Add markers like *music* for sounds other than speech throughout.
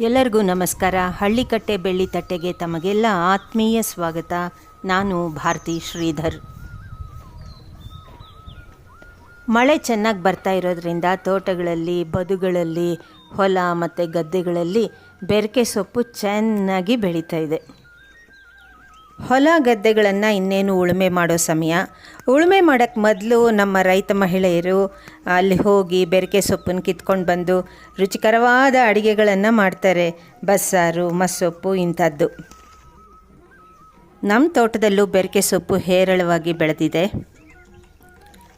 ಎಲ್ಲರಿಗೂ ನಮಸ್ಕಾರ. ಹಳ್ಳಿಕಟ್ಟೆ ಬೆಳ್ಳಿ ತಟ್ಟೆಗೆ ತಮಗೆಲ್ಲ ಆತ್ಮೀಯ ಸ್ವಾಗತ. ನಾನು ಭಾರತಿ ಶ್ರೀಧರ್. ಮಳೆ ಚೆನ್ನಾಗಿ ಬರ್ತಾ ಇರೋದ್ರಿಂದ ತೋಟಗಳಲ್ಲಿ, ಬದುಗಳಲ್ಲಿ, ಹೊಲ ಮತ್ತು ಗದ್ದೆಗಳಲ್ಲಿ ಬೆರಕೆ ಸೊಪ್ಪು ಚೆನ್ನಾಗಿ ಬೆಳೀತಾ ಇದೆ. ಹೊಲ ಗದ್ದೆಗಳನ್ನು ಇನ್ನೇನು ಉಳುಮೆ ಮಾಡೋ ಸಮಯ. ಉಳುಮೆ ಮಾಡೋಕ್ಕೆ ಮೊದಲು ನಮ್ಮ ರೈತ ಮಹಿಳೆಯರು ಅಲ್ಲಿ ಹೋಗಿ ಬೆರಕೆ ಸೊಪ್ಪನ್ನು ಕಿತ್ಕೊಂಡು ಬಂದು ರುಚಿಕರವಾದ ಅಡುಗೆಗಳನ್ನು ಮಾಡ್ತಾರೆ. ಬಸ್ಸಾರು, ಮಸ್ಸೊಪ್ಪು ಇಂಥದ್ದು. ನಮ್ಮ ತೋಟದಲ್ಲೂ ಬೆರಕೆ ಸೊಪ್ಪು ಹೇರಳವಾಗಿ ಬೆಳೆದಿದೆ.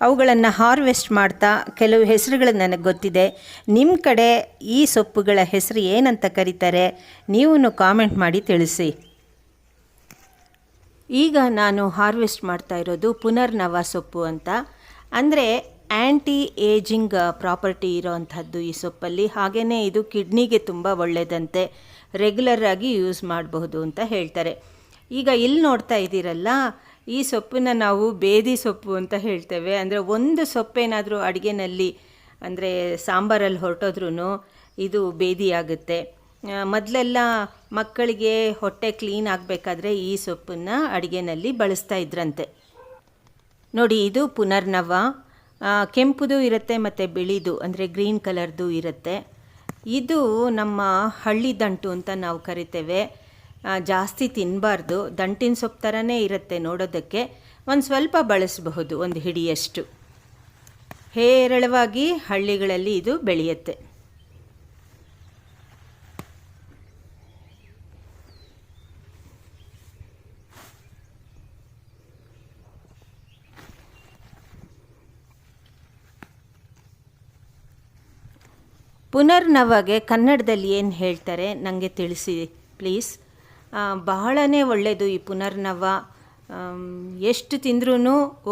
ಅವುಗಳನ್ನು ಹಾರ್ವೆಸ್ಟ್ ಮಾಡ್ತಾ ಕೆಲವು ಹೆಸರುಗಳು ನನಗೆ ಗೊತ್ತಿದೆ. ನಿಮ್ಮ ಕಡೆ ಈ ಸೊಪ್ಪುಗಳ ಹೆಸರು ಏನಂತ ಕರೀತಾರೆ? ನೀವು ಕಾಮೆಂಟ್ ಮಾಡಿ ತಿಳಿಸಿ. ಈಗ ನಾನು ಹಾರ್ವೆಸ್ಟ್ ಮಾಡ್ತಾ ಇರೋದು ಪುನರ್ನವ ಸೊಪ್ಪು ಅಂತ. ಅಂದರೆ ಆ್ಯಂಟಿ ಏಜಿಂಗ್ ಪ್ರಾಪರ್ಟಿ ಇರೋವಂಥದ್ದು ಈ ಸೊಪ್ಪಲ್ಲಿ. ಹಾಗೆಯೇ ಇದು ಕಿಡ್ನಿಗೆ ತುಂಬ ಒಳ್ಳೆಯದಂತೆ ರೆಗ್ಯುಲರ್ ಆಗಿ ಯೂಸ್ ಮಾಡಬಹುದು ಅಂತ ಹೇಳ್ತಾರೆ. ಈಗ ಇಲ್ಲಿ ನೋಡ್ತಾ ಇದ್ದೀರಲ್ಲ, ಈ ಸೊಪ್ಪನ್ನ ನಾವು ಬೇದಿ ಸೊಪ್ಪು ಅಂತ ಹೇಳ್ತೇವೆ. ಅಂದರೆ ಒಂದು ಸೊಪ್ಪೇನಾದರೂ ಅಡುಗೆನಲ್ಲಿ, ಅಂದರೆ ಸಾಂಬಾರಲ್ಲಿ ಹೊರಟೋದ್ರೂ ಇದು ಬೇದಿ ಆಗುತ್ತೆ ಮೊದಲೆಲ್ಲ ಮಕ್ಕಳಿಗೆ ಹೊಟ್ಟೆ ಕ್ಲೀನ್ ಆಗಬೇಕಾದ್ರೆ ಈ ಸೊಪ್ಪನ್ನು ಅಡುಗೆನಲ್ಲಿ ಬಳಸ್ತಾ ಇದ್ರಂತೆ. ನೋಡಿ, ಇದು ಪುನರ್ನವ. ಕೆಂಪುದು ಇರುತ್ತೆ ಮತ್ತು ಬಿಳಿದು, ಅಂದರೆ ಗ್ರೀನ್ ಕಲರ್ದು ಇರುತ್ತೆ. ಇದು ನಮ್ಮ ಹಳ್ಳಿ ದಂಟು ಅಂತ ನಾವು ಕರಿತೇವೆ. ಜಾಸ್ತಿ ತಿನ್ನಬಾರ್ದು ದಂಟಿನ ಸೊಪ್ಪು ಥರನೇ ಇರುತ್ತೆ ನೋಡೋದಕ್ಕೆ. ಒಂದು ಸ್ವಲ್ಪ ಬಳಸಬಹುದು, ಒಂದು ಹಿಡಿಯಷ್ಟು. ಹೇರಳವಾಗಿ ಹಳ್ಳಿಗಳಲ್ಲಿ ಇದು ಬೆಳೆಯುತ್ತೆ. ಪುನರ್ನವಗೆ ಕನ್ನಡದಲ್ಲಿ ಏನು ಹೇಳ್ತಾರೆ ನನಗೆ ತಿಳಿಸಿ ಪ್ಲೀಸ್ ಬಹಳನೇ ಒಳ್ಳೆಯದು ಈ ಪುನರ್ನವ. ಎಷ್ಟು ತಿಂದ್ರೂ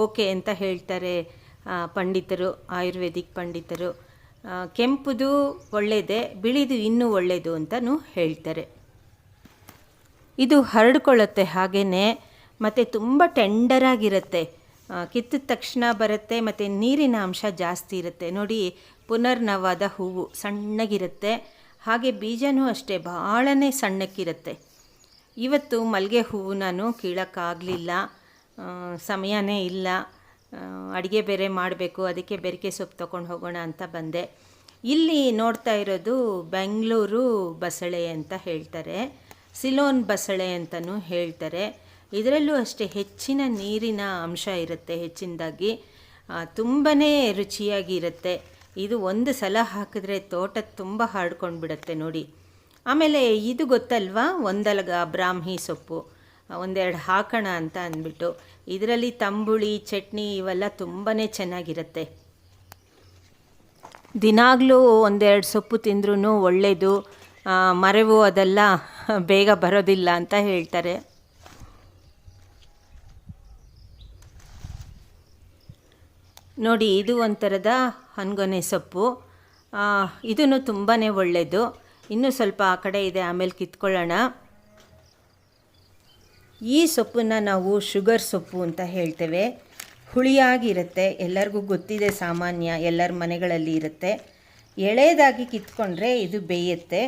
ಓಕೆ ಅಂತ ಹೇಳ್ತಾರೆ ಪಂಡಿತರು, ಆಯುರ್ವೇದಿಕ್ ಪಂಡಿತರು. ಕೆಂಪುದು ಒಳ್ಳೆಯದೇ ಬಿಳಿದು ಇನ್ನೂ ಒಳ್ಳೆಯದು ಅಂತಲೂ ಹೇಳ್ತಾರೆ. ಇದು ಹರಡ್ಕೊಳ್ಳುತ್ತೆ ಹಾಗೆಯೇ ಮತ್ತು ತುಂಬ ಟೆಂಡರಾಗಿರುತ್ತೆ ಕಿತ್ತ ತಕ್ಷಣ ಬರುತ್ತೆ, ಮತ್ತು ನೀರಿನ ಅಂಶ ಜಾಸ್ತಿ ಇರುತ್ತೆ. ನೋಡಿ ಪುನರ್ನವಾದ ಹೂವು ಸಣ್ಣಗಿರುತ್ತೆ. ಹಾಗೆ ಬೀಜನೂ ಅಷ್ಟೇ ಭಾಳನೇ ಸಣ್ಣಕ್ಕಿರುತ್ತೆ. ಇವತ್ತು ಮಲ್ಲಿಗೆ ಹೂವು ನಾನು ಕೀಳೋಕ್ಕಾಗಲಿಲ್ಲ. ಸಮಯನೇ ಇಲ್ಲ. ಅಡುಗೆ ಬೇರೆ ಮಾಡಬೇಕು, ಅದಕ್ಕೆ ಬೆರಕೆ ಸೊಪ್ಪು ತೊಗೊಂಡು ಹೋಗೋಣ ಅಂತ ಬಂದೆ. ಇಲ್ಲಿ ನೋಡ್ತಾ ಇರೋದು ಬೆಂಗಳೂರು ಬಸಳೆ ಅಂತ ಹೇಳ್ತಾರೆ. ಸಿಲೋನ್ ಬಸಳೆ ಅಂತಲೂ ಹೇಳ್ತಾರೆ. ಇದರಲ್ಲೂ ಅಷ್ಟೇ ಹೆಚ್ಚಿನ ನೀರಿನ ಅಂಶ ಇರುತ್ತೆ ಹೆಚ್ಚಿನದಾಗಿ. ತುಂಬಾ ರುಚಿಯಾಗಿರುತ್ತೆ. ಇದು ಒಂದು ಸಲ ಹಾಕಿದ್ರೆ ತೋಟ ತುಂಬ ಹಾಡ್ಕೊಂಡು ಬಿಡುತ್ತೆ ನೋಡಿ. ಆಮೇಲೆ ಇದು ಗೊತ್ತಲ್ವಾ? ಒಂದಲಗ ಬ್ರಾಹ್ಮಿ ಸೊಪ್ಪು. ಒಂದೆರಡು ಹಾಕೋಣ ಅಂತ ಅಂದ್ಬಿಟ್ಟು. ಇದರಲ್ಲಿ ತಂಬುಳಿ, ಚಟ್ನಿ ಇವೆಲ್ಲ ತುಂಬಾ ಚೆನ್ನಾಗಿರುತ್ತೆ. ದಿನಾಗಲೂ ಒಂದೆರಡು ಸೊಪ್ಪು ತಿಂದ್ರೂ ಒಳ್ಳೆಯದು ಮರೆವು ಅದೆಲ್ಲ ಬೇಗ ಬರೋದಿಲ್ಲ ಅಂತ ಹೇಳ್ತಾರೆ. ನೋಡಿ, ಇದು ಒಂಥರದ ಹನ್ಗೊನೆ ಸೊಪ್ಪು. ಇದೂ ತುಂಬಾ ಒಳ್ಳೆಯದು ಇನ್ನೂ ಸ್ವಲ್ಪ ಆ ಕಡೆ ಇದೆ, ಆಮೇಲೆ ಕಿತ್ಕೊಳ್ಳೋಣ. ಈ ಸೊಪ್ಪನ್ನು ನಾವು ಶುಗರ್ ಸೊಪ್ಪು ಅಂತ ಹೇಳ್ತೇವೆ. ಹುಳಿಯಾಗಿರುತ್ತೆ, ಎಲ್ಲರಿಗೂ ಗೊತ್ತಿದೆ ಸಾಮಾನ್ಯ, ಎಲ್ಲರ ಮನೆಗಳಲ್ಲಿ ಇರುತ್ತೆ. ಎಳೆದಾಗಿ ಕಿತ್ಕೊಂಡ್ರೆ ಇದು ಬೇಯುತ್ತೆ.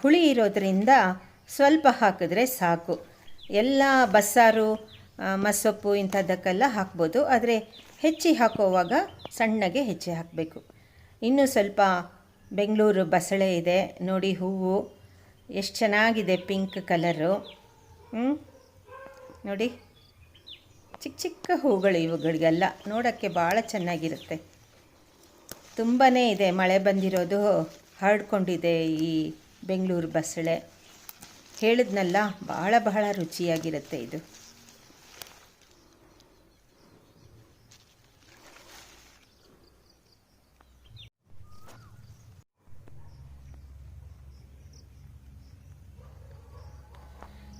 ಹುಳಿ ಇರೋದರಿಂದ ಸ್ವಲ್ಪ ಹಾಕಿದ್ರೆ ಸಾಕು. ಎಲ್ಲ ಬಸ್ಸಾರು ಮಸೊಪ್ಪು ಇಂಥದ್ದಕ್ಕೆಲ್ಲ ಹಾಕ್ಬೋದು. ಆದರೆ ಹೆಚ್ಚಿ ಹಾಕೋವಾಗ ಸಣ್ಣಗೆ ಹೆಚ್ಚಿ ಹಾಕಬೇಕು. ಇನ್ನೂ ಸ್ವಲ್ಪ ಬೆಂಗಳೂರು ಬಸಳೆ ಇದೆ, ನೋಡಿ ಹೂವು. ಎಷ್ಟು ಚೆನ್ನಾಗಿದೆ ಪಿಂಕ್ ಕಲರು. ನೋಡಿ. ಚಿಕ್ಕ ಚಿಕ್ಕ ಹೂಗಳು ಇವುಗಳಿಗೆಲ್ಲ ನೋಡೋಕ್ಕೆ ಭಾಳ ಚೆನ್ನಾಗಿರುತ್ತೆ. ತುಂಬಾ ಇದೆ, ಮಳೆ ಬಂದಿರೋದು, ಹರಡ್ಕೊಂಡಿದೆ ಈ ಬೆಂಗಳೂರು ಬಸಳೆ. ಹೇಳಿದ್ನಲ್ಲ, ಭಾಳ ಬಹಳ ರುಚಿಯಾಗಿರುತ್ತೆ ಇದು.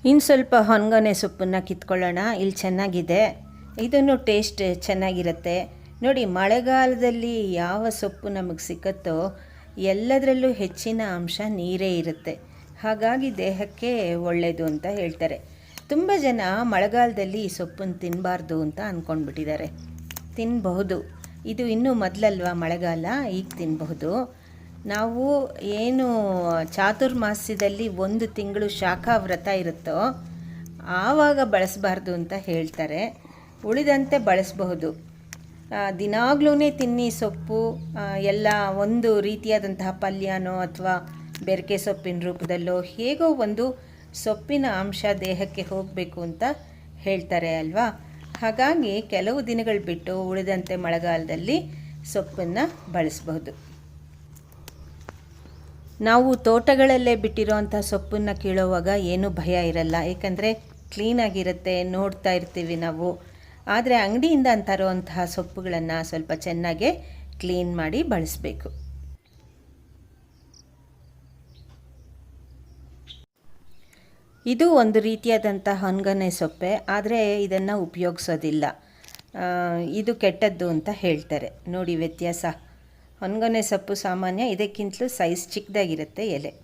ಇನ್ನು ಸ್ವಲ್ಪ ಹೊನ್ಗೊನೆ ಸೊಪ್ಪನ್ನು ಕಿತ್ಕೊಳ್ಳೋಣ. ಇಲ್ಲಿ ಚೆನ್ನಾಗಿದೆ. ಇದನ್ನು ಟೇಸ್ಟ್ ಚೆನ್ನಾಗಿರುತ್ತೆ. ನೋಡಿ, ಮಳೆಗಾಲದಲ್ಲಿ ಯಾವ ಸೊಪ್ಪು ನಮಗೆ ಸಿಕ್ಕತ್ತೋ ಎಲ್ಲದರಲ್ಲೂ ಹೆಚ್ಚಿನ ಅಂಶ ನೀರೇ ಇರುತ್ತೆ. ಹಾಗಾಗಿ ದೇಹಕ್ಕೆ ಒಳ್ಳೆಯದು ಅಂತ ಹೇಳ್ತಾರೆ. ತುಂಬ ಜನ ಮಳೆಗಾಲದಲ್ಲಿ ಈ ಸೊಪ್ಪನ್ನು ತಿನ್ನಬಾರ್ದು ಅಂತ ಅಂದ್ಕೊಂಡ್ಬಿಟ್ಟಿದ್ದಾರೆ ತಿನ್ನಬಹುದು ಇದು ಇನ್ನೂ ಮೊದಲಲ್ವಾ ಮಳೆಗಾಲ? ಈಗ ತಿನ್ನಬಹುದು ನಾವು ಏನು ಚಾತುರ್ಮಾಸ್ಯದಲ್ಲಿ ಒಂದು ತಿಂಗಳು ಶಾಖ ವ್ರತ ಇರುತ್ತೋ ಆವಾಗ ಬಳಸಬಾರ್ದು ಅಂತ ಹೇಳ್ತಾರೆ. ಉಳಿದಂತೆ ಬಳಸಬಹುದು. ದಿನಾಗ್ಲೂ ತಿನ್ನಿ ಸೊಪ್ಪು ಎಲ್ಲ ಒಂದು ರೀತಿಯಾದಂತಹ ಪಲ್ಯನೋ ಅಥವಾ ಬೆರಕೆ ಸೊಪ್ಪಿನ ರೂಪದಲ್ಲೋ ಹೇಗೋ ಒಂದು ಸೊಪ್ಪಿನ ಅಂಶ ದೇಹಕ್ಕೆ ಹೋಗಬೇಕು ಅಂತ ಹೇಳ್ತಾರೆ ಅಲ್ವಾ? ಹಾಗಾಗಿ ಕೆಲವು ದಿನಗಳು ಬಿಟ್ಟು ಉಳಿದಂತೆ ಮಳೆಗಾಲದಲ್ಲಿ ಸೊಪ್ಪನ್ನು ಬಳಸಬಹುದು. ನಾವು ತೋಟಗಳಲ್ಲೇ ಬಿಟ್ಟಿರೋವಂಥ ಸೊಪ್ಪನ್ನು ಕೀಳೋವಾಗ ಏನೂ ಭಯ ಇರಲ್ಲ. ಏಕೆಂದರೆ ಕ್ಲೀನಾಗಿರುತ್ತೆ ನೋಡ್ತಾ ಇರ್ತೀವಿ ನಾವು. ಆದರೆ ಅಂಗಡಿಯಿಂದ ತರುವಂತಹ ಸೊಪ್ಪುಗಳನ್ನು ಸ್ವಲ್ಪ ಚೆನ್ನಾಗೆ ಕ್ಲೀನ್ ಮಾಡಿ ಬಳಸಬೇಕು. ಇದು ಒಂದು ರೀತಿಯಾದಂಥ ಹೊನ್ಗನೆ ಸೊಪ್ಪೆ, ಆದರೆ ಇದನ್ನು ಉಪಯೋಗಿಸೋದಿಲ್ಲ. ಇದು ಕೆಟ್ಟದ್ದು ಅಂತ ಹೇಳ್ತಾರೆ. ನೋಡಿ ವ್ಯತ್ಯಾಸ. ಹೊನ್ಗೊನೆ ಸೊಪ್ಪು ಸಾಮಾನ್ಯ ಇದಕ್ಕಿಂತಲೂ ಸೈಜ್ ಚಿಕ್ಕದಾಗಿರುತ್ತೆ ಎಲೆ.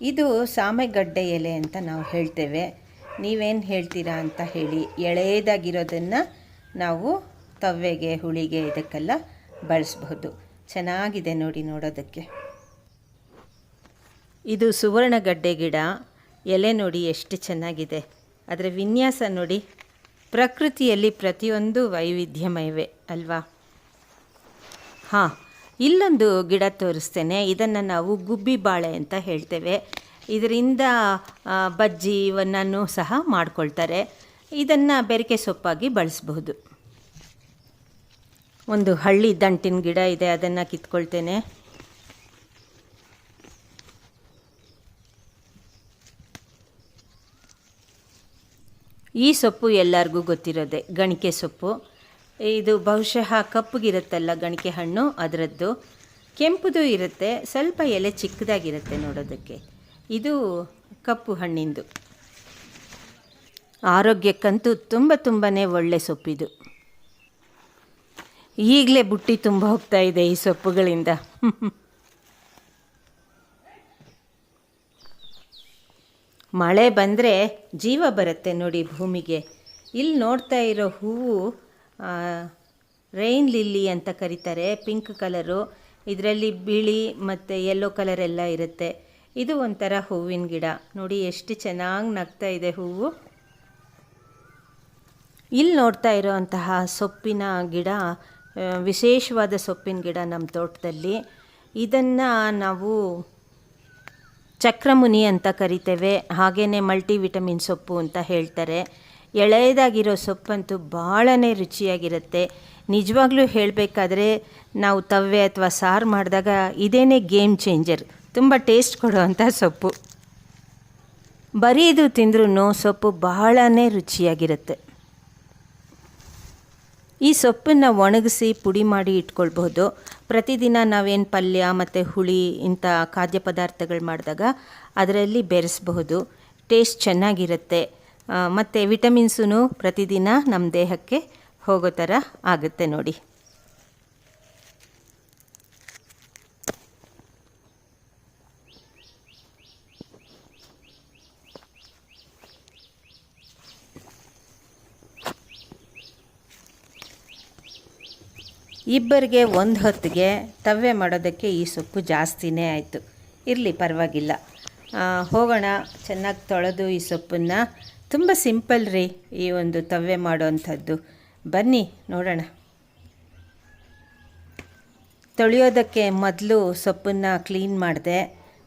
ಇದು ಸಾಮೆಗಡ್ಡೆ ಎಲೆ ಅಂತ ನಾವು ಹೇಳ್ತೇವೆ. ನೀವೇನು ಹೇಳ್ತೀರಾ ಅಂತ ಹೇಳಿ ಎಳೆಯದಾಗಿರೋದನ್ನು ನಾವು ತವ್ವೆಗೆ, ಹುಳಿಗೆ ಇದಕ್ಕೆಲ್ಲ ಬಳಸ್ಬಹುದು. ಚೆನ್ನಾಗಿದೆ ನೋಡಿ ನೋಡೋದಕ್ಕೆ. ಇದು ಸುವರ್ಣಗಡ್ಡೆ ಗಿಡ. ಎಲೆ ನೋಡಿ ಎಷ್ಟು ಚೆನ್ನಾಗಿದೆ. ಅದರ ವಿನ್ಯಾಸ ನೋಡಿ, ಪ್ರಕೃತಿಯಲ್ಲಿ ಪ್ರತಿಯೊಂದು ವೈವಿಧ್ಯಮಯವೇ ಅಲ್ವಾ? ಹಾಂ. ಇಲ್ಲೊಂದು ಗಿಡ ತೋರಿಸ್ತೇನೆ. ಇದನ್ನು ನಾವು ಗುಬ್ಬಿ ಬಾಳೆ ಅಂತ ಹೇಳ್ತೇವೆ. ಇದರಿಂದ ಬಜ್ಜಿ ಇವನ್ನೂ ಸಹ ಮಾಡ್ಕೊಳ್ತಾರೆ. ಇದನ್ನು ಬೆರಕೆ ಸೊಪ್ಪಾಗಿ ಬಳಸಬಹುದು. ಒಂದು ಹಳ್ಳಿ ದಂಟಿನ ಗಿಡ ಇದೆ, ಅದನ್ನು ಕಿತ್ಕೊಳ್ತೇನೆ. ಈ ಸೊಪ್ಪು ಎಲ್ಲರಿಗೂ ಗೊತ್ತಿರೋದೆ, ಗಣಿಕೆ ಸೊಪ್ಪು. ಇದು ಬಹುಶಃ ಕಪ್ಪಗಿರುತ್ತಲ್ಲ ಗಣಿಕೆ ಹಣ್ಣು, ಅದರದ್ದು ಕೆಂಪುದು ಇರುತ್ತೆ, ಸ್ವಲ್ಪ ಎಲೆ ಚಿಕ್ಕದಾಗಿರುತ್ತೆ ನೋಡೋದಕ್ಕೆ. ಇದು ಕಪ್ಪು ಹಣ್ಣಿಂದು. ಆರೋಗ್ಯಕ್ಕಂತೂ ತುಂಬ ತುಂಬಾ ಒಳ್ಳೆ ಸೊಪ್ಪಿದು. ಈಗಲೇ ಬುಟ್ಟಿ ತುಂಬ ಹೋಗ್ತಾ ಇದೆ ಈ ಸೊಪ್ಪುಗಳಿಂದ. ಮಳೆ ಬಂದರೆ ಜೀವ ಬರುತ್ತೆ ನೋಡಿ ಭೂಮಿಗೆ. ಇಲ್ಲಿ ನೋಡ್ತಾ ಇರೋ ಹೂವು ರೈನ್ ಲಿಲ್ಲಿ ಅಂತ ಕರೀತಾರೆ ಪಿಂಕ್ ಕಲರು ಇದರಲ್ಲಿ ಬಿಳಿ ಮತ್ತು ಯೆಲ್ಲೋ ಕಲರ್ ಎಲ್ಲ ಇರುತ್ತೆ. ಇದು ಒಂಥರ ಹೂವಿನ ಗಿಡ. ನೋಡಿ ಎಷ್ಟು ಚೆನ್ನಾಗಿ ನಗ್ತಾ ಇದೆ ಹೂವು. ಇಲ್ಲಿ ನೋಡ್ತಾ ಇರೋವಂತಹ ಸೊಪ್ಪಿನ ಗಿಡ ವಿಶೇಷವಾದ ಸೊಪ್ಪಿನ ಗಿಡ ನಮ್ಮ ತೋಟದಲ್ಲಿ. ಇದನ್ನು ನಾವು ಚಕ್ರಮುನಿ ಅಂತ ಕರಿತೇವೆ. ಹಾಗೆಯೇ ಮಲ್ಟಿವಿಟಮಿನ್ ಸೊಪ್ಪು ಅಂತ ಹೇಳ್ತಾರೆ. ಎಳೆಯದಾಗಿರೋ ಸೊಪ್ಪಂತೂ ಭಾಳನೇ ರುಚಿಯಾಗಿರುತ್ತೆ. ನಿಜವಾಗ್ಲೂ ಹೇಳಬೇಕಾದ್ರೆ ನಾವು ತವ್ವೆ ಅಥವಾ ಸಾರು ಮಾಡಿದಾಗ ಇದೇನೇ ಗೇಮ್ ಚೇಂಜರ್. ತುಂಬ ಟೇಸ್ಟ್ ಕೊಡುವಂಥ ಸೊಪ್ಪು. ಬರೀ ಇದು ತಿಂದ್ರೂ ಸೊಪ್ಪು ಬಹಳನೇ ರುಚಿಯಾಗಿರುತ್ತೆ. ಈ ಸೊಪ್ಪನ್ನು ಒಣಗಿಸಿ ಪುಡಿ ಮಾಡಿ ಇಟ್ಕೊಳ್ಬಹುದು. ಪ್ರತಿದಿನ ನಾವೇನು ಪಲ್ಯ ಮತ್ತು ಹುಳಿ ಇಂಥ ಖಾದ್ಯ ಪದಾರ್ಥಗಳು ಮಾಡಿದಾಗ ಅದರಲ್ಲಿ ಬೆರೆಸಬಹುದು. ಟೇಸ್ಟ್ ಚೆನ್ನಾಗಿರುತ್ತೆ. ಮತ್ತು ವಿಟಮಿನ್ಸೂ ಪ್ರತಿದಿನ ನಮ್ಮ ದೇಹಕ್ಕೆ ಹೋಗೋ ಥರ ಆಗುತ್ತೆ ನೋಡಿ. ಇಬ್ಬರಿಗೆ ಒಂದು ಹೊತ್ತಿಗೆ ತವ್ವೆ ಮಾಡೋದಕ್ಕೆ ಈ ಸೊಪ್ಪು ಜಾಸ್ತಿನೇ ಆಯಿತು. ಇರಲಿ ಪರವಾಗಿಲ್ಲ. ಹೋಗೋಣ. ಚೆನ್ನಾಗಿ ತೊಳೆದು ಈ ಸೊಪ್ಪನ್ನು ತುಂಬ ಸಿಂಪಲ್ ರೀ ಈ ಒಂದು ತವ್ವೆ ಮಾಡುವಂಥದ್ದು. ಬನ್ನಿ, ನೋಡೋಣ. ತೊಳೆಯೋದಕ್ಕೆ ಮೊದಲು ಸೊಪ್ಪನ್ನು ಕ್ಲೀನ್ ಮಾಡಿದೆ.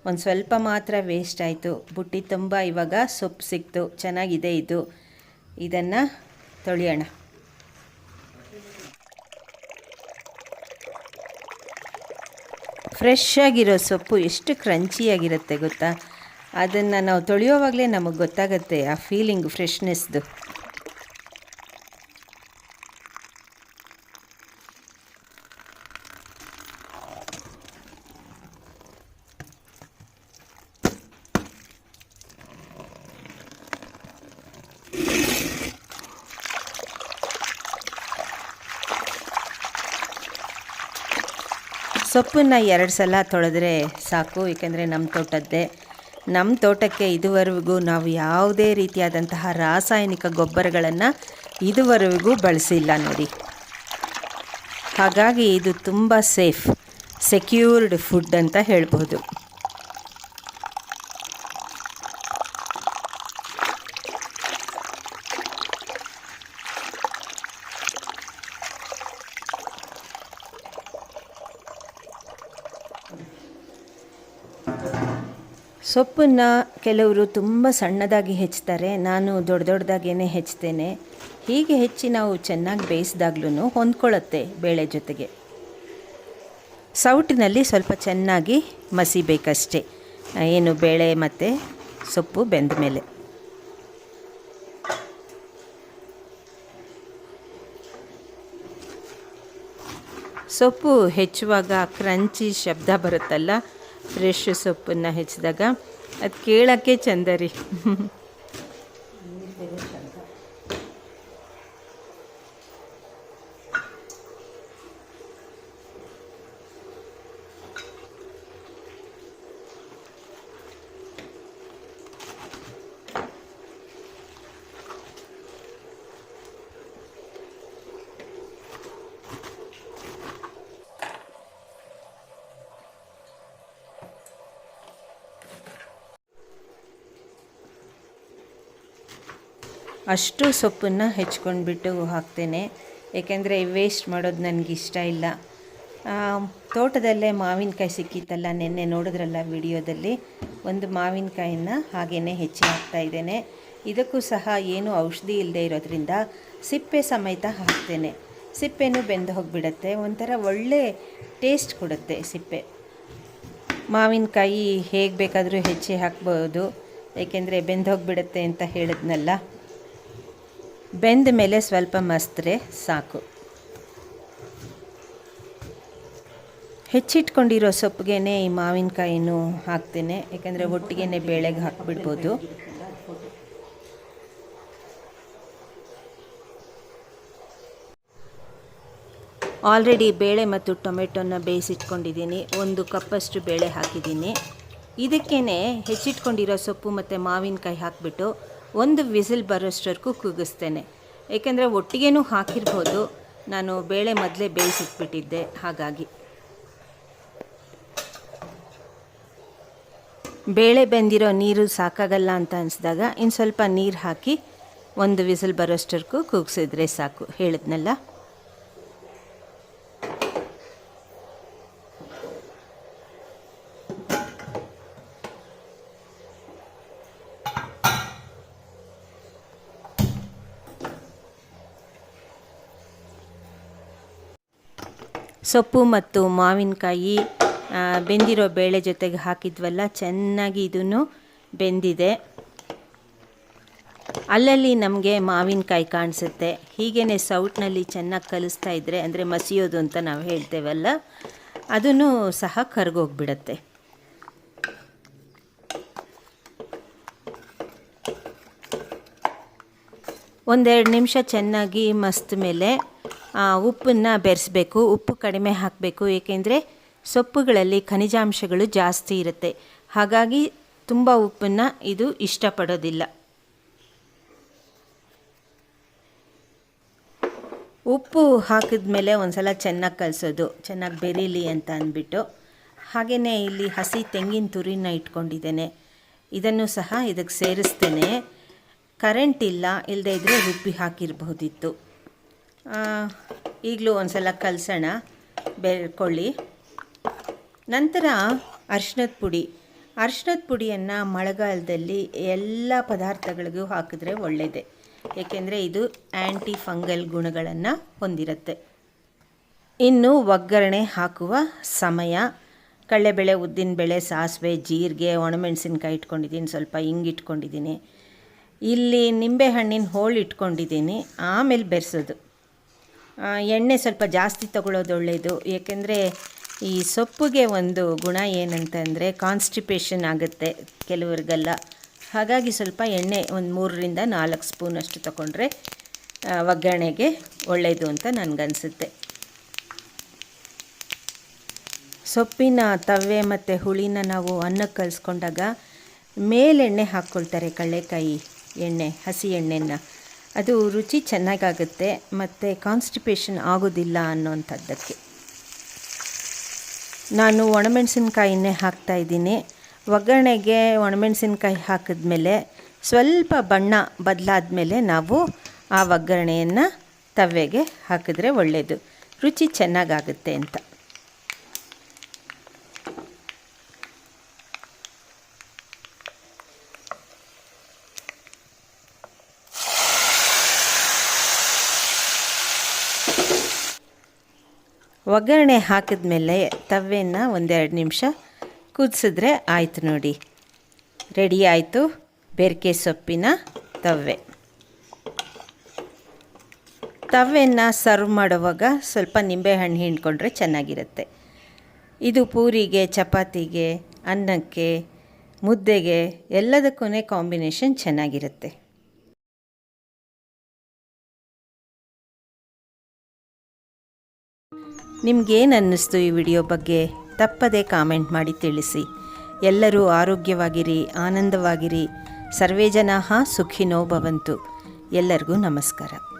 ಒಂದು ಸ್ವಲ್ಪ ಮಾತ್ರ ವೇಸ್ಟ್ ಆಯಿತು. ಬುಟ್ಟಿ ತುಂಬ ಇವಾಗ ಸೊಪ್ಪು ಸಿಕ್ತು. ಚೆನ್ನಾಗಿದೆ ಇದು. ಇದನ್ನು ತೊಳೆಯೋಣ. ಫ್ರೆಶ್ ಆಗಿರೋ ಸೊಪ್ಪು ಎಷ್ಟು ಕ್ರಂಚಿಯಾಗಿರುತ್ತೆ ಗೊತ್ತಾ? ಅದನ್ನು ನಾವು ತೊಳೆಯೋವಾಗಲೇ ನಮಗೆ ಗೊತ್ತಾಗುತ್ತೆ ಆ ಫೀಲಿಂಗ್ ಫ್ರೆಶ್ನೆಸ್ದು ಸೊಪ್ಪನ್ನು ಎರಡು ಸಲ ತೊಳೆದ್ರೆ ಸಾಕು, ಏಕೆಂದರೆ ನಮ್ಮ ತೋಟದ್ದೇ ನಮ್ಮ ತೋಟಕ್ಕೆ ಇದುವರೆಗೂ ನಾವು ಯಾವುದೇ ರೀತಿಯಾದಂತಹ ರಾಸಾಯನಿಕ ಗೊಬ್ಬರಗಳನ್ನು ಇದುವರೆಗೂ ಬಳಸಿಲ್ಲ ನೋಡಿ. ಹಾಗಾಗಿ ಇದು ತುಂಬ ಸೇಫ್, ಸೆಕ್ಯೂರ್ಡ್ ಫುಡ್ ಅಂತ ಹೇಳ್ಬೋದು. ಸೊಪ್ಪನ್ನು ಕೆಲವರು ತುಂಬ ಸಣ್ಣದಾಗಿ ಹೆಚ್ಚುತ್ತಾರೆ ನಾನು ದೊಡ್ಡ ದೊಡ್ಡದಾಗೇ ಹೆಚ್ಚುತ್ತೇನೆ ಹೀಗೆ ಹೆಚ್ಚಿ ನಾವು ಚೆನ್ನಾಗಿ ಬೇಯಿಸಿದಾಗ್ಲೂ ಹೊಂದ್ಕೊಳ್ಳುತ್ತೆ ಬೇಳೆ ಜೊತೆಗೆ. ಸೌಟಿನಲ್ಲಿ ಸ್ವಲ್ಪ ಚೆನ್ನಾಗಿ ಮಸಿಬೇಕಷ್ಟೇ. ಏನು ಬೇಳೆ ಮತ್ತು ಸೊಪ್ಪು ಬೆಂದ ಮೇಲೆ. ಸೊಪ್ಪು ಹೆಚ್ಚುವಾಗ ಕ್ರಂಚಿ ಶಬ್ದ ಬರುತ್ತಲ್ಲ ಫ್ರೆಶ್ ಸೊಪ್ಪನ್ನು ಹೆಚ್ಚಿದಾಗ ಅದು ಕೇಳೋಕ್ಕೆ ಚಂದ ರೀ. *laughs* ಅಷ್ಟು ಸೊಪ್ಪನ್ನು ಹೆಚ್ಕೊಂಡ್ಬಿಟ್ಟು ಹಾಕ್ತೇನೆ. ಏಕೆಂದರೆ ವೇಸ್ಟ್ ಮಾಡೋದು ನನಗೆ ಇಷ್ಟ ಇಲ್ಲ. ತೋಟದಲ್ಲೇ ಮಾವಿನಕಾಯಿ ಸಿಕ್ಕಿತ್ತಲ್ಲ ನಿನ್ನೆ ನೋಡಿದ್ರಲ್ಲ ವಿಡಿಯೋದಲ್ಲಿ? ಒಂದು ಮಾವಿನಕಾಯಿನ ಹಾಗೇ ಹೆಚ್ಚಿ ಹಾಕ್ತಾ ಇದ್ದೇನೆ. ಇದಕ್ಕೂ ಸಹ ಏನು ಔಷಧಿ ಇಲ್ಲದೆ ಇರೋದ್ರಿಂದ ಸಿಪ್ಪೆ ಸಮೇತ ಹಾಕ್ತೇನೆ. ಸಿಪ್ಪೆನೂ ಬೆಂದು ಹೋಗಿಬಿಡತ್ತೆ. ಒಂಥರ ಒಳ್ಳೆ ಟೇಸ್ಟ್ ಕೊಡುತ್ತೆ ಸಿಪ್ಪೆ. ಮಾವಿನಕಾಯಿ ಹೇಗೆ ಬೇಕಾದರೂ ಹೆಚ್ಚಿ ಹಾಕ್ಬೋದು. ಏಕೆಂದರೆ ಬೆಂದು ಹೋಗಿಬಿಡತ್ತೆ ಅಂತ ಹೇಳಿದ್ನಲ್ಲ? ಬೆಂದ ಮೇಲೆ ಸ್ವಲ್ಪ ಮಸ್ತ್ರೆ, ಸಾಕು. ಹೆಚ್ಚಿಟ್ಕೊಂಡಿರೋ ಸೊಪ್ಪಿಗೆ ಈ ಮಾವಿನಕಾಯಿನೂ ಹಾಕ್ತೇನೆ ಯಾಕಂದರೆ ಒಟ್ಟಿಗೆ ಬೇಳೆಗೆ ಹಾಕ್ಬಿಡ್ಬೋದು. ಆಲ್ರೆಡಿ ಬೇಳೆ ಮತ್ತು ಟೊಮೆಟೊನ ಬೇಯಿಸಿಟ್ಕೊಂಡಿದ್ದೀನಿ, ಒಂದು ಕಪ್ಪಷ್ಟು ಬೇಳೆ ಹಾಕಿದ್ದೀನಿ. ಇದಕ್ಕೇ ಹೆಚ್ಚಿಟ್ಕೊಂಡಿರೋ ಸೊಪ್ಪು ಮತ್ತು ಮಾವಿನಕಾಯಿ ಹಾಕಿಬಿಟ್ಟು ಒಂದು ವಿಸಿಲ್ ಬರೋಷ್ಟವರೆಗೂ ಕೂಗಿಸ್ತೇನೆ ಏಕೆಂದರೆ ಒಟ್ಟಿಗೆನೂ ಹಾಕಿರ್ಬೋದು. ನಾನು ಬೇಳೆ ಮೊದಲೇ ಬೇಯಿಸಿಟ್ಬಿಟ್ಟಿದ್ದೆ, ಹಾಗಾಗಿ. ಬೇಳೆ ಬೆಂದಿರೋ ನೀರು ಸಾಕಾಗಲ್ಲ ಅಂತ ಅನಿಸಿದಾಗ ಇನ್ನು ಸ್ವಲ್ಪ ನೀರು ಹಾಕಿ ಒಂದು ವಿಸಿಲ್ ಬರೋಷ್ಟರ್ಗೂ ಕೂಗಿಸಿದ್ರೆ ಸಾಕು. ಹೇಳಿದ್ನಲ್ಲ? ಸೊಪ್ಪು ಮತ್ತು ಮಾವಿನಕಾಯಿ ಬೆಂದಿರೋ ಬೇಳೆ ಜೊತೆಗೆ ಹಾಕಿದ್ವಲ್ಲ, ಚೆನ್ನಾಗಿ ಇದನ್ನು ಬೆಂದಿದೆ. ಅಲ್ಲಲ್ಲಿ ನಮಗೆ ಮಾವಿನಕಾಯಿ ಕಾಣಿಸುತ್ತೆ. ಹೀಗೇ ಸೌಟ್ನಲ್ಲಿ ಚೆನ್ನಾಗಿ ಕಲಿಸ್ತಾ ಇದ್ದರೆ ಅಂದರೆ ಮಸಿಯೋದು ಅಂತ ನಾವು ಹೇಳ್ತೇವಲ್ಲ, ಅದನ್ನು ಸಹ ಕರ್ಗೋಗ್ಬಿಡತ್ತೆ. ಒಂದೆರಡು ನಿಮಿಷ ಚೆನ್ನಾಗಿ ಮಸ್ತ್ ಮೇಲೆ ಉಪ್ಪನ್ನು ಬೆರೆಸ್ಬೇಕು. ಉಪ್ಪು ಕಡಿಮೆ ಹಾಕಬೇಕು. ಏಕೆಂದರೆ ಸೊಪ್ಪುಗಳಲ್ಲಿ ಖನಿಜಾಂಶಗಳು ಜಾಸ್ತಿ ಇರುತ್ತೆ. ಹಾಗಾಗಿ ತುಂಬ ಉಪ್ಪನ್ನು ಇದು ಇಷ್ಟಪಡೋದಿಲ್ಲ. ಉಪ್ಪು ಹಾಕಿದ ಮೇಲೆ ಒಂದ್ಸಲ ಚೆನ್ನಾಗಿ ಕಲಿಸೋದು. ಚೆನ್ನಾಗಿ ಬೆರೀಲಿ ಅಂತ ಅಂದ್ಬಿಟ್ಟು. ಹಾಗೆಯೇ ಇಲ್ಲಿ ಹಸಿ ತೆಂಗಿನ ತುರಿನ ಇಟ್ಕೊಂಡಿದ್ದೇನೆ. ಇದನ್ನು ಸಹ ಇದಕ್ಕೆ ಸೇರಿಸ್ತೇನೆ. ಕರೆಂಟ್ ಇಲ್ಲ ಇಲ್ಲದೇ ಇದ್ದರೆ ರುಬ್ಬಿ ಹಾಕಿರಬಹುದಿತ್ತು. ಈಗಲೂ ಒಂದ್ಸಲ ಕಲಸೋಣ. ಬೆಳ್ಕೊಳ್ಳಿ ನಂತರ ಅರ್ಶಿನದ ಪುಡಿ. ಅರ್ಶಿನದ ಪುಡಿಯನ್ನು ಮಳೆಗಾಲದಲ್ಲಿ ಎಲ್ಲ ಪದಾರ್ಥಗಳಿಗೂ ಹಾಕಿದ್ರೆ ಒಳ್ಳೆಯದೇ ಏಕೆಂದರೆ ಇದು ಆ್ಯಂಟಿ ಫಂಗಲ್ ಗುಣಗಳನ್ನು ಹೊಂದಿರುತ್ತೆ. ಇನ್ನು ಒಗ್ಗರಣೆ ಹಾಕುವ ಸಮಯ. ಕಡಲೆಬೇಳೆ, ಉದ್ದಿನಬೇಳೆ, ಸಾಸಿವೆ, ಜೀರಿಗೆ ಒಣಮೆಣಸಿನ್ಕಾಯಿ ಇಟ್ಕೊಂಡಿದ್ದೀನಿ, ಸ್ವಲ್ಪ ಹಿಂಗೆ ಇಟ್ಕೊಂಡಿದ್ದೀನಿ. ಇಲ್ಲಿ ನಿಂಬೆಹಣ್ಣಿನ ಹೋಳ್ ಇಟ್ಕೊಂಡಿದ್ದೀನಿ, ಆಮೇಲೆ ಬೆರೆಸೋದು. ಎಣ್ಣೆ ಸ್ವಲ್ಪ ಜಾಸ್ತಿ ತಗೊಳ್ಳೋದು ಒಳ್ಳೆಯದು ಏಕೆಂದರೆ ಈ ಸೊಪ್ಪಿಗೆ ಒಂದು ಗುಣ ಏನಂತಂದರೆ ಕಾನ್ಸ್ಟಿಪೇಷನ್ ಆಗುತ್ತೆ ಕೆಲವ್ರಿಗೆಲ್ಲ. ಹಾಗಾಗಿ ಸ್ವಲ್ಪ ಎಣ್ಣೆ ಒಂದು ಮೂರರಿಂದ ನಾಲ್ಕು ಸ್ಪೂನಷ್ಟು ತಗೊಂಡ್ರೆ ಒಗ್ಗರಣೆಗೆ ಒಳ್ಳೆಯದು ಅಂತ ನನಗನ್ಸುತ್ತೆ. ಸೊಪ್ಪಿನ ತವೆ ಮತ್ತು ಹುಳಿನ ನಾವು ಅನ್ನಕ್ಕೆ ಕಲಿಸ್ಕೊಂಡಾಗ ಮೇಲೆಣ್ಣೆ ಹಾಕ್ಕೊಳ್ತಾರೆ ಕಡಲೆಕಾಯಿ ಎಣ್ಣೆ, ಹಸಿ ಎಣ್ಣೆನ. ಅದು ರುಚಿ ಚೆನ್ನಾಗಾಗುತ್ತೆ, ಮತ್ತು ಕಾನ್ಸ್ಟಿಪೇಷನ್ ಆಗೋದಿಲ್ಲ ಅನ್ನೋಂಥದ್ದಕ್ಕೆ. ನಾನು ಒಣಮೆಣಸಿನ್ಕಾಯಿನೇ ಹಾಕ್ತಾಯಿದ್ದೀನಿ ಒಗ್ಗರಣೆಗೆ ಒಣಮೆಣಸಿನ್ಕಾಯಿ ಹಾಕಿದ್ಮೇಲೆ ಸ್ವಲ್ಪ ಬಣ್ಣ ಬದಲಾದ ಮೇಲೆ ನಾವು ಆ ಒಗ್ಗರಣೆಯನ್ನು ತವೆಗೆ ಹಾಕಿದ್ರೆ ಒಳ್ಳೆಯದು ರುಚಿ ಚೆನ್ನಾಗಾಗುತ್ತೆ ಅಂತ. ಒಗ್ಗರಣೆ ಹಾಕಿದ ಮೇಲೆ ತವೆಯನ್ನು ಒಂದೆರಡು ನಿಮಿಷ ಕುದಿಸಿದ್ರೆ ಆಯಿತು ನೋಡಿ. ರೆಡಿ ಆಯಿತು ಬೆರಕೆ ಸೊಪ್ಪಿನ ತವೆ ತವೆಯನ್ನು ಸರ್ವ್ ಮಾಡುವಾಗ ಸ್ವಲ್ಪ ನಿಂಬೆಹಣ್ಣು ಹಿಂಡ್ಕೊಂಡ್ರೆ ಚೆನ್ನಾಗಿರುತ್ತೆ. ಇದು ಪೂರಿಗೆ, ಚಪಾತಿಗೆ, ಅನ್ನಕ್ಕೆ, ಮುದ್ದೆಗೆ ಎಲ್ಲದಕ್ಕೂ ಕಾಂಬಿನೇಷನ್ ಚೆನ್ನಾಗಿರುತ್ತೆ. ನಿಮಗೇನು ಅನ್ನಿಸ್ತು ಈ ವಿಡಿಯೋ ಬಗ್ಗೆ? ತಪ್ಪದೇ ಕಾಮೆಂಟ್ ಮಾಡಿ ತಿಳಿಸಿ. ಎಲ್ಲರೂ ಆರೋಗ್ಯವಾಗಿರಿ, ಆನಂದವಾಗಿರಿ. ಸರ್ವೇ ಜನಾ ಸುಖಿನೋ ಭವಂತು. ಎಲ್ಲರಿಗೂ ನಮಸ್ಕಾರ.